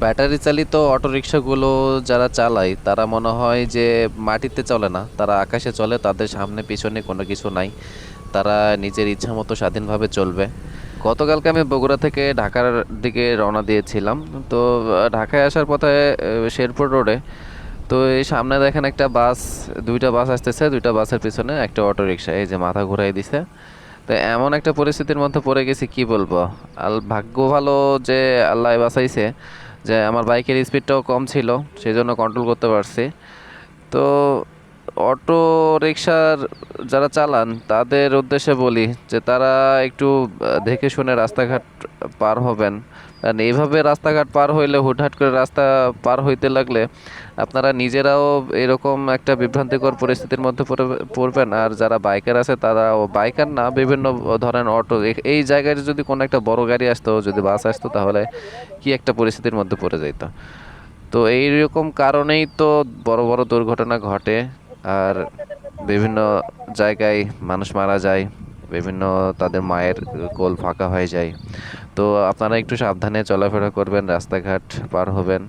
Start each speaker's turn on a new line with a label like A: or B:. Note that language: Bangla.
A: ব্যাটারি চালিত অটোরিকশাগুলো যারা চালায়, তারা মনে হয় যে মাটিতে চলে না। তারা আকাশে চলে, তাদের সামনে পিছনে কোনো কিছু নাই। তারা নিজের ইচ্ছা মতো স্বাধীনভাবে চলবে। গতকালকে আমি বগুড়া থেকে ঢাকার দিকে রওনা দিয়েছিলাম। তো, ঢাকায় আসার পথে শেরপুর রোডে, তো এই সামনে দেখেন একটা বাস, দুইটা বাস আসতেছে। দুইটা বাসের পিছনে একটা অটো রিক্সা এই যে মাথা ঘুরাই দিছে। তো এমন একটা পরিস্থিতির মধ্যে পড়ে গেছি, কি বলব? আল ভাগ্য ভালো যে আল্লাহ বাঁচাইছে। যে আমার বাইকের স্পিডটাও কম ছিল সেই জন্য কন্ট্রোল করতে পারছি। তো অটো রিক্সার যারা চালান, তাদের উদ্দেশ্যে বলি যে তারা একটু দেখে শুনে রাস্তাঘাট পার হবেন। কারণ এইভাবে রাস্তাঘাট পার হইলে, হুটহাট করে রাস্তা পার হইতে লাগলে আপনারা নিজেরাও এরকম একটা বিভ্রান্তিকর পরিস্থিতির মধ্যে পড়ে- পড়বেন। আর যারা বাইকার আছে তারা বাইকার না, বিভিন্ন ধরনের অটো। এই জায়গায় যদি কোনো একটা বড় গাড়ি আসতো, যদি বাস আসতো, তাহলে কি একটা পরিস্থিতির মধ্যে পড়ে যেত তো এইরকম কারণেই তো বড় বড় দুর্ঘটনা ঘটে। আর বিভিন্ন জায়গায় মানুষ মারা যায়, বিভিন্ন তাদের মায়ের কোল ফাঁকা হয়ে যায়। তো আপনারা একটু সাবধানে চলাফেরা করবেন, রাস্তাঘাট পার হবেন।